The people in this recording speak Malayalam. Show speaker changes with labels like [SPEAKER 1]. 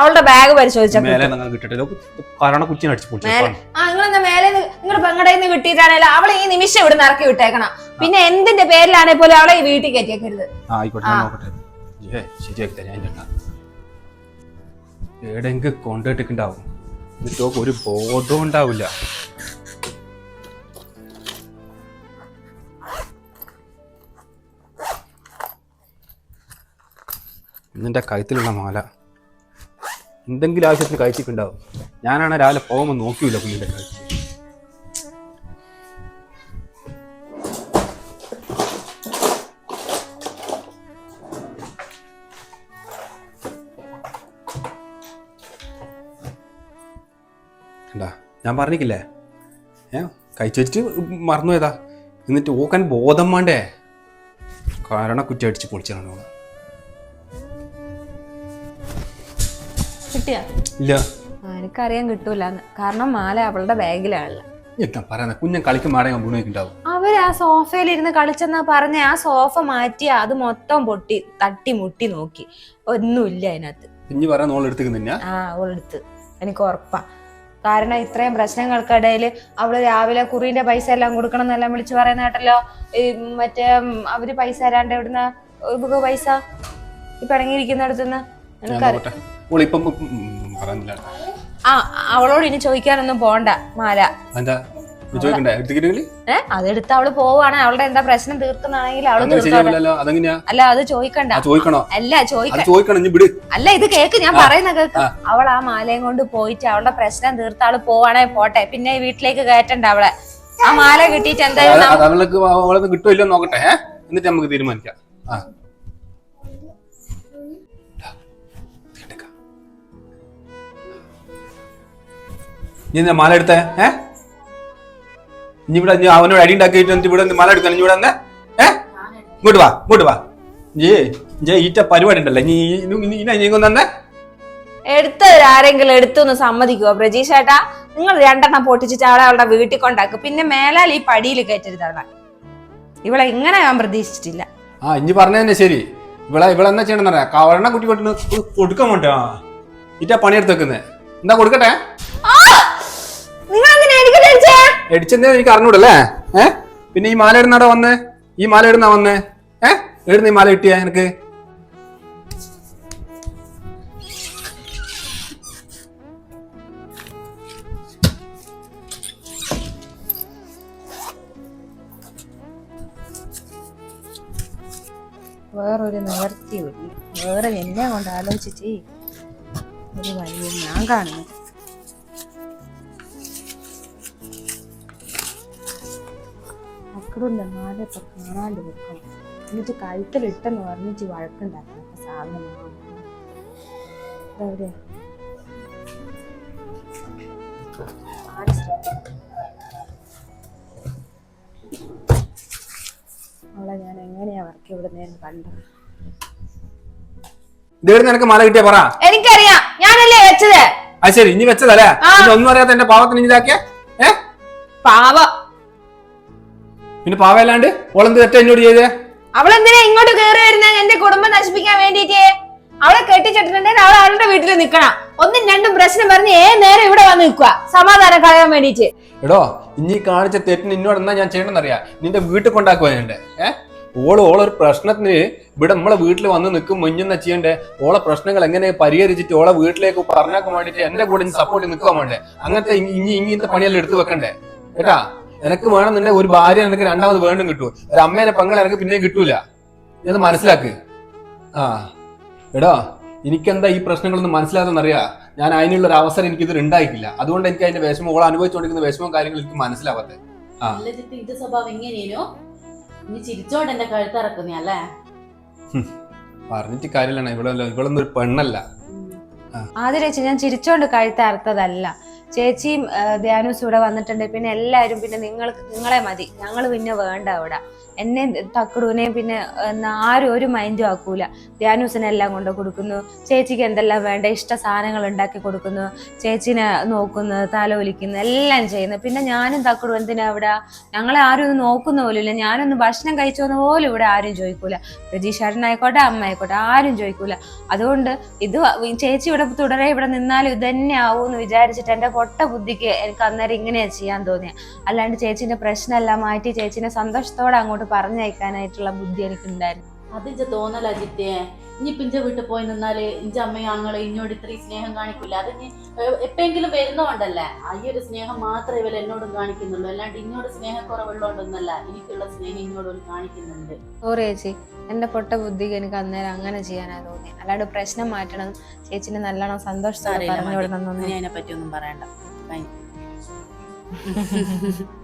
[SPEAKER 1] അവളുടെ ബാഗ് പരിശോധിച്ചു
[SPEAKER 2] മേലെ നിങ്ങൾ കിട്ടട്ടെ. കാരണം കുച്ചിനെ അടിച്ചു
[SPEAKER 1] മേലെ
[SPEAKER 2] പൊളിച്ചു
[SPEAKER 1] ആ മേലെ നിങ്ങളുടെ പെങ്ങടെ നിന്ന് കിട്ടിയിട്ടാണല്ലോ അവളെ ഈ നിമിഷം ഇവിടെ ഇറക്കി വിട്ടേക്കണം. പിന്നെ എന്തിന്റെ പേരിലാണെ പോലും അവളെ ഈ വീട്ടിൽ കയറ്റിയേക്കരുത്.
[SPEAKER 2] ആ ആയിക്കോട്ടെ ഞാൻ
[SPEAKER 1] ആ.
[SPEAKER 2] നോക്കട്ടെ. ഏ ശരിയാക്കി തരാം ഞാൻ ചേട്ടാ എവിടെയെങ്കിൽ കൊണ്ടിട്ടുണ്ടാവും എന്നിട്ട് ഒരു ബോധവും ഉണ്ടാവില്ല. നിന്റെ കഴുത്തിലുള്ള മാല. എന്തെങ്കിലും ആവശ്യത്തിന് കഴിച്ചിട്ടുണ്ടാവും. ഞാനാണ് രാവിലെ പോകുമ്പോൾ നോക്കിയില്ല കുഞ്ഞിന്റെ കാഴ്ച ഞാൻ പറഞ്ഞിക്കില്ലേ? ഏ കഴിച്ചു വെച്ചിട്ട് മറന്നു പോയതാ എന്നിട്ട് ഓക്കാൻ ബോധം വേണ്ടേ കാരണം കുറ്റി അടിച്ച് പൊളിച്ചാണ് ഓൾ.
[SPEAKER 1] കിട്ടിയാ?
[SPEAKER 2] ഇല്ല.
[SPEAKER 1] എനിക്കറിയാൻ കിട്ടൂല. കാരണം മാല അവളുടെ ബാഗിലാണല്ലോ.
[SPEAKER 2] കുഞ്ഞൻ കളിക്കും വീണേക്കുണ്ടാവും
[SPEAKER 1] അവർ ആ സോഫയിൽ ഇരുന്ന് കളിച്ചെന്നാ പറഞ്ഞ ആ സോഫ മാറ്റി അത് മൊത്തം പൊട്ടി തട്ടി മുട്ടി നോക്കി. ഒന്നുമില്ല അതിനകത്ത്.
[SPEAKER 2] കുഞ്ഞ് പറയാൻ
[SPEAKER 1] ആ എനിക്ക് ഉറപ്പാ. കാരണം ഇത്രയും പ്രശ്നങ്ങൾക്കിടയിൽ അവൾ രാവിലെ കുറിന്റെ പൈസ എല്ലാം കൊടുക്കണം എന്നെല്ലാം വിളിച്ചു പറയുന്ന കേട്ടല്ലോ. മറ്റേ അവർ പൈസ തരാണ്ട് എവിടുന്ന പൈസ? ഇപ്പൊ
[SPEAKER 2] ഇറങ്ങിയിരിക്കുന്നിടത്തുനിന്ന്
[SPEAKER 1] എനിക്കറിയാം.
[SPEAKER 2] ഇപ്പം പറഞ്ഞില്ല
[SPEAKER 1] ആ അവളോട് ഇനി ചോദിക്കാനൊന്നും പോണ്ട മാല.
[SPEAKER 2] എന്താ?
[SPEAKER 1] അതെടുത്ത് അവൾ പോവാണ്. അവളുടെ എന്താ പ്രശ്നം തീർക്കുന്നാണെങ്കിൽ
[SPEAKER 2] അവൾ
[SPEAKER 1] അല്ല അത് ചോദിക്കണ്ട.
[SPEAKER 2] ചോദിക്കണോ?
[SPEAKER 1] അല്ല
[SPEAKER 2] ചോദിക്കണം
[SPEAKER 1] അല്ല ഇത് കേക്ക് ഞാൻ പറയുന്ന കേക്ക്. അവൾ ആ മാലയും കൊണ്ട് പോയിട്ട് അവളുടെ പ്രശ്നം തീർത്ത ആൾ പോവാണേ പോട്ടെ. പിന്നെ വീട്ടിലേക്ക് കയറ്റണ്ട അവളെ. ആ മാല കിട്ടിയിട്ട് എന്തായാലും
[SPEAKER 2] അത്
[SPEAKER 1] നമ്മ-
[SPEAKER 2] അത് അവൾക്ക് അവളെ കിട്ടുമോ ഇല്ലയോ നോക്കട്ടെ എന്നിട്ട് നമുക്ക് തീരുമാനിക്കാം. നീ എന്താ മാല എടുത്തേ? ഏ? ഇനി ഇവിടെ അവനോട് അടി ഉണ്ടാക്കിയിട്ട് എന്നിട്ട് ഇവിടെ മാല എടുക്കാൻ? ഇനി ഇവിടെ ഏ? ഇങ്ങോട്ട് വാ ഇങ്ങോട്ട് വാ. ജേ ജേ ഈറ്റ പരിപാടി ഉണ്ടല്ലേ. നീ ഇനി തന്നെ
[SPEAKER 1] എടുത്തു എന്ന് സമ്മതിക്കുവോ? പ്രജീഷ് ഏട്ടാ നിങ്ങൾ രണ്ടെണ്ണം പൊട്ടിച്ചിട്ട് അവളെ അവളുടെ വീട്ടിൽ കൊണ്ടാക്കും. പിന്നെ മേലാൽ ഈ പടിയിൽ കയറ്റരുത് അവളെ. ഇവളെ ഇങ്ങനെ ഞാൻ പ്രതീക്ഷിച്ചിട്ടില്ല.
[SPEAKER 2] ആ ഇനി പറഞ്ഞതന്നെ ശരി. ഇവളെ ഇവളെ എന്നാ ചെയ്യണമെന്ന് കവളെണ്ണ കവരണ കുട്ടി കൊടുക്കാൻ വേണ്ട ആ ഇറ്റ പണിയെടുത്ത് വെക്കുന്നേ. എന്താ കൊടുക്കട്ടെ?
[SPEAKER 1] ടെൻഷൻ?
[SPEAKER 2] എടിച്ചെന്തേ എനിക്ക് അറിഞ്ഞൂടല്ലേ? ഏ? പിന്നെ ഈ മാല ഇടുന്നാടാ വന്നേ? ഈ മാല ഇടുന്നാ വന്നേ? ഏ? എവിടുന്ന് ഈ മാല കിട്ടിയ എനിക്ക്
[SPEAKER 1] വേറൊരു നിവർത്തി വേറെ എന്നെ കൊണ്ട് ആലോചിച്ച് ഒരു വഴിയും ഞാൻ കാണുന്നു മക്കളുടെ മാല ഇപ്പൊ കാണാണ്ട് വെക്കണം. എന്നിട്ട് കഴുത്തിലിട്ടെന്ന് പറഞ്ഞിട്ട് വഴക്കുണ്ടാക്കണം. അപ്പൊ സാധനം? അവളെ ഞാൻ എങ്ങനെയാ വർക്ക് ഇവിടുന്ന് കണ്ടത്
[SPEAKER 2] ഇതെവിടുന്ന് എനിക്ക് മാല കിട്ടിയ പറ.
[SPEAKER 1] എനിക്കറിയാം. ഞാനല്ലേ വെച്ചത്.
[SPEAKER 2] അത് ശരി ഇനി വെച്ചതല്ലേ. ഒന്നും അറിയാത്ത എന്റെ പാവത്തിന് ഇനി ഇതാക്കിയ? ഏ?
[SPEAKER 1] പാവ.
[SPEAKER 2] പിന്നെ പാവയല്ലാണ്ട് ഓളെന്ത് തെറ്റ എന്നോട് ചെയ്തേ?
[SPEAKER 1] അവളെന്തിനാ ഇങ്ങോട്ട് കയറി വരുന്ന? എന്റെ കുടുംബം നശിപ്പിക്കാൻ വേണ്ടിട്ട് അവളെ കെട്ടിച്ചിട്ടുണ്ടെങ്കിൽ അവൾ അവളുടെ വീട്ടിൽ നിക്കണം. ഒന്നും രണ്ടും പ്രശ്നം പറഞ്ഞ് ഏ നേരം ഇവിടെ വന്ന് നിൽക്കുക. സമാധാനം കളയാൻ വേണ്ടിട്ട്
[SPEAKER 2] എടോ ഇനി കാണിച്ച തെറ്റിന് എന്നോട് എന്നാ ഞാൻ ചെയ്യണമെന്ന് അറിയാം നിന്റെ വീട്ടിൽ കൊണ്ടാക്കുവാ ഏ? ഓൾ ഓളൊരു പ്രശ്നത്തിന് ഇവിടെ നമ്മളെ വീട്ടിൽ വന്ന് നിൽക്കും മുഞ്ഞെന്നാ ചെയ്യണ്ടേ? ഓളെ പ്രശ്നങ്ങൾ എങ്ങനെ പരിഹരിച്ചിട്ട് ഓളെ വീട്ടിലേക്ക് പറഞ്ഞാക്കാൻ വേണ്ടിട്ട് എന്റെ കൂടെ സപ്പോർട്ട് നിൽക്കാൻ വേണ്ടേ? അങ്ങനത്തെ ഇനി ഇനി ഇങ്ങനത്തെ പണിയെല്ലാം എടുത്തു വെക്കണ്ടേ? കേട്ടാ? എനക്ക് വേണമെന്നുണ്ടെ ഒരു ഭാര്യ എനിക്ക് രണ്ടാമത് വീണ്ടും കിട്ടും. ഒരു അമ്മേനെ പങ്കൾ എനിക്ക് പിന്നെയും കിട്ടൂല. ഇത് മനസ്സിലാക്ക്. ആ. എടോ എനിക്കെന്താ ഈ പ്രശ്നങ്ങളൊന്നും മനസ്സിലാകുന്നറിയാ ഞാൻ അതിനുള്ള ഒരു അവസരം എനിക്ക് ഇതിൽ ഉണ്ടായിട്ടില്ല. അതുകൊണ്ട് എനിക്ക് അതിന്റെ വിഷമം ഓൾ അനുഭവിച്ചുകൊണ്ടിരിക്കുന്ന വിഷമവും കാര്യങ്ങളും എനിക്ക് മനസ്സിലാവാത്തെ. ആ.
[SPEAKER 3] അല്ല ചിപ്പി ഇത് സ്വഭാവം എങ്ങനെയേനു? നീ ചിരിച്ചോണ്ട് എന്റെ കഴുത്തിറക്കുന്നേ അല്ലേ?
[SPEAKER 2] പറഞ്ഞിട്ട് കാര്യമില്ല ഇവളൊന്നും ഒരു പെണ്ണല്ല.
[SPEAKER 1] ആദ്യം ഞാൻ ചിരിച്ചോണ്ട് കഴുത്തറുത്തതല്ല. ചേച്ചിയും ധ്യാനൂസ് ഇവിടെ വന്നിട്ടുണ്ട്. പിന്നെ എല്ലാവരും പിന്നെ നിങ്ങൾക്ക് നിങ്ങളെ മതി. ഞങ്ങൾ പിന്നെ വേണ്ട അവിടെ. എന്നെ തക്കടൂനെയും പിന്നെ ആരും ഒരു മൈൻഡും ആക്കൂല. ധ്യാനൂസിനെ എല്ലാം കൊണ്ട് കൊടുക്കുന്നു. ചേച്ചിക്ക് എന്തെല്ലാം വേണ്ട ഇഷ്ട സാധനങ്ങൾ ഉണ്ടാക്കി കൊടുക്കുന്നു. ചേച്ചിനെ നോക്കുന്നു തലോലിക്കുന്നു എല്ലാം ചെയ്യുന്നു. പിന്നെ ഞാനും തക്കടും എന്തിനാ ഇവിടെ? ഞങ്ങളെ ആരും ഒന്ന് നോക്കുന്ന പോലുമില്ല ഞാനൊന്ന് ഭക്ഷണം കഴിച്ചോന്ന് പോലും ഇവിടെ ആരും ചോദിക്കൂല. പ്രജീഷേട്ടനായിക്കോട്ടെ അമ്മ ആയിക്കോട്ടെ ആരും ചോദിക്കൂല. അതുകൊണ്ട് ഇത് ചേച്ചി ഇവിടെ തുടരെ ഇവിടെ നിന്നാലും ഇത് തന്നെ ആവും എന്ന് വിചാരിച്ചിട്ട് എന്റെ പൊട്ട ബുദ്ധിക്ക് എനിക്ക് അന്നേരം ഇങ്ങനെയാണ് ചെയ്യാൻ തോന്നിയത് അല്ലാണ്ട് ചേച്ചീന്റെ പ്രശ്നമെല്ലാം മാറ്റി ചേച്ചീനെ സന്തോഷത്തോടെ അങ്ങോട്ട് പറഞ്ഞയക്കാനായിട്ടുള്ള ബുദ്ധി എനിക്കുണ്ടായിരുന്നു.
[SPEAKER 3] അതിന്റെ തോന്നല അജിത്തേ ഇനിയിപ്പൊ ഇഞ്ച വീട്ടിൽ പോയി നിന്നാൽ ഇഞ്ച അമ്മയും ആങ്ങളെ ഇന്നോട് ഇത്രയും സ്നേഹം കാണിക്കില്ല അത് ഇനി എപ്പോഴെങ്കിലും വരുന്നോണ്ടല്ലേ? ആ ഈ ഒരു സ്നേഹം മാത്രമേ ഇവർ എന്നോടും കാണിക്കുന്നുള്ളൂ. അല്ലാണ്ട് ഇന്നോട് സ്നേഹക്കുറവുള്ളതുകൊണ്ടൊന്നല്ല എനിക്കുള്ള സ്നേഹം ഇന്നോട് ഒരു കാണിക്കുന്നുണ്ട്.
[SPEAKER 1] സോറി ചേച്ചി എന്റെ പൊട്ട ബുദ്ധിക്ക് എനിക്ക് അന്നേരം അങ്ങനെ ചെയ്യാനാ തോന്നി അല്ലാണ്ട് പ്രശ്നം മാറ്റണം. ചേച്ചിനെ നല്ലോണം സന്തോഷത്തോടെ പറഞ്ഞു
[SPEAKER 3] കൊടുക്കണം അതിനെ പറ്റിയൊന്നും പറയണ്ട.